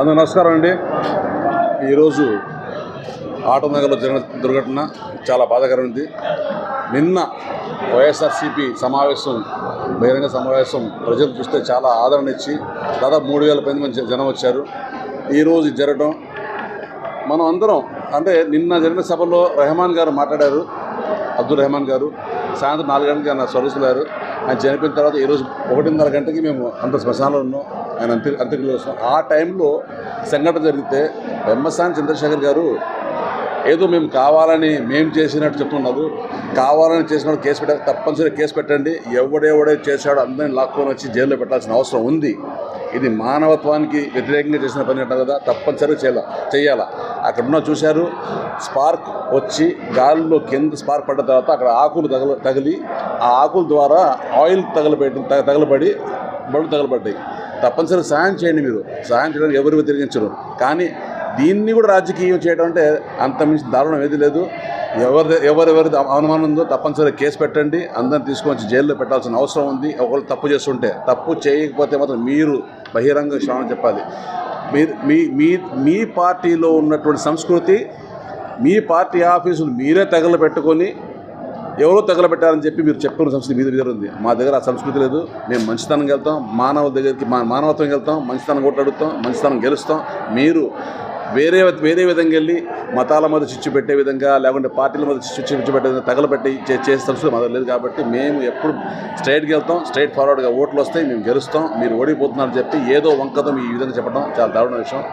అందరూ నమస్కారం అండి. ఈరోజు ఆటో నగర్లో జరిగిన దుర్ఘటన చాలా బాధాకరమైంది నిన్న వైఎస్ఆర్సీపీ సమావేశం బహిరంగ సమావేశం ప్రజలు చూస్తే చాలా ఆదరణ ఇచ్చి దాదాపు మూడు వేల పది మంది జనం వచ్చారు. ఈరోజు జరగడం మనం అందరం అంటే నిన్న జరిగిన సభలో రెహమాన్ గారు మాట్లాడారు అబ్దుల్ రెహమాన్ గారు. సాయంత్రం నాలుగు గంటలకి ఆయన స్వరూసులారు ఆయన చనిపోయిన తర్వాత ఈరోజు ఒకటిన్నర గంటకి మేము అంత శ్మశానంలో ఉన్నాం. ఆయన అంత్య అంత్యక్రియలు వస్తాం ఆ టైంలో సంఘటన జరిగితే బ్రహ్మస్థాని చంద్రశేఖర్ గారు ఏదో మేము కావాలని మేము చేసినట్టు చెప్తున్నారు. కావాలని చేసిన కేసు పెట్టాలి తప్పనిసరిగా కేసు పెట్టండి. ఎవడెవడే చేశాడో అందరిని లాక్కొని వచ్చి జైల్లో పెట్టాల్సిన అవసరం ఉంది. ఇది మానవత్వానికి వ్యతిరేకంగా చేసిన పని అంటారు కదా తప్పనిసరిగా చేయాల చేయాలా. అక్కడున్న చూశారు స్పార్క్ వచ్చి గాలిలో కింద స్పార్క్ పడ్డ తర్వాత అక్కడ ఆకులు తగల తగిలి ఆ ఆకుల ద్వారా ఆయిల్ తగలబెట్టి తగలబడి బళ్ళు తగలబడ్డాయి. తప్పనిసరిగా సాయం చేయండి మీరు. సాయం చేయడానికి ఎవరు వ్యతిరేకించరు. కానీ దీన్ని కూడా రాజకీయం చేయడం అంటే అంత మించి దారుణం ఏది లేదు. ఎవరి ఎవరెవరి అనుమానం ఉందో తప్పనిసరిగా కేసు పెట్టండి. అందరిని తీసుకొని వచ్చి జైల్లో పెట్టాల్సిన అవసరం ఉంది. ఒకళ్ళు తప్పు చేస్తుంటే తప్పు చేయకపోతే మాత్రం మీరు బహిరంగ క్షమాపణ చెప్పాలి. మీరు మీ మీ మీ పార్టీలో ఉన్నటువంటి సంస్కృతి మీ పార్టీ ఆఫీసులు మీరే తగల పెట్టుకొని ఎవరో తగలబెట్టారని చెప్పి మీరు చెప్పుకున్న సంస్కృతి మీ దగ్గర ఉంది. మా దగ్గర ఆ సంస్కృతి లేదు. మేము మంచితనం వెళ్తాం. మానవ దగ్గరికి మా మానవత్వం వెళ్తాం. మంచితనం కొట్లాడుతాం. మంచితనం గెలుస్తాం. మీరు వేరే వేరే విధంగా వెళ్ళి మతాల మీద చిచ్చు పెట్టే విధంగా లేకుంటే పార్టీల మీద చిచ్చు చిచ్చు పెట్టే విధంగా తగలబెట్టి చే- చేసే లేదు కాబట్టి మేము ఎప్పుడు స్ట్రైట్కి వెళ్తాం స్ట్రైట్ ఫార్వర్డ్గా ఓట్లు వస్తాయి మేము గెలుస్తాం మీరు ఓడిపోతున్నారని చెప్పి ఏదో వంకతో ఈ విధంగా చెప్పడం చాలా దారుణ విషయం.